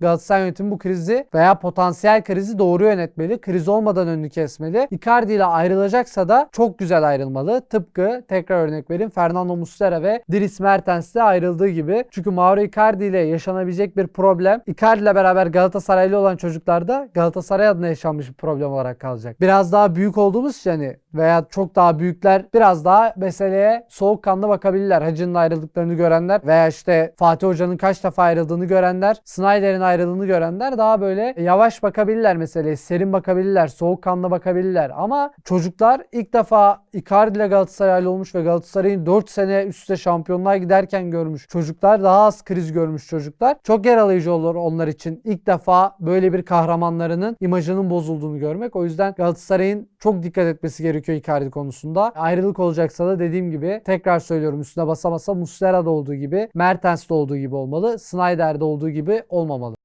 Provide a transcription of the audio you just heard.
Galatasaray yönetimi bu krizi veya potansiyel krizi doğru yönetmeli. Kriz olmadan önünü kesmeli. Icardi ile ayrılacaksa da çok güzel ayrılmalı. Tıpkı tekrar örnek vereyim Fernando Muslera ve Dries Mertens'le ayrıldığı gibi. Çünkü Mauro Icardi ile yaşanabilecek bir problem Icardi ile beraber Galatasaraylı olan çocuklarda Galatasaray adına yaşanmış bir problem olarak kalacak. Biraz daha büyük olduğumuz için hani veya çok daha büyükler biraz daha meseleye soğukkanlı bakabilirler. Hacı'nın ayrıldıklarını görenler veya işte Fatih Hoca'nın kaç defa ayrıldığını görenler, Snyder'in ayrıldığını görenler daha böyle yavaş bakabilirler meseleye, serin bakabilirler, soğukkanlı bakabilirler. Ama çocuklar ilk defa Icardi ile Galatasaraylı olmuş ve Galatasaray'ın 4 sene üst üste şampiyonluğa giderken görmüş çocuklar, daha az kriz görmüş çocuklar. Çok yaralayıcı olur onlar için ilk defa böyle bir kahramanlarının imajının bozulduğunu görmek. O yüzden Galatasaray'ın çok dikkat etmesi gerekiyor Icardi konusunda. Ayrılık olacaksa da dediğim gibi tekrar söylüyorum üstüne basa basa Muslera'da olduğu gibi, Mertens'te olduğu gibi olmalı. Snyder'de olduğu gibi olmamalı.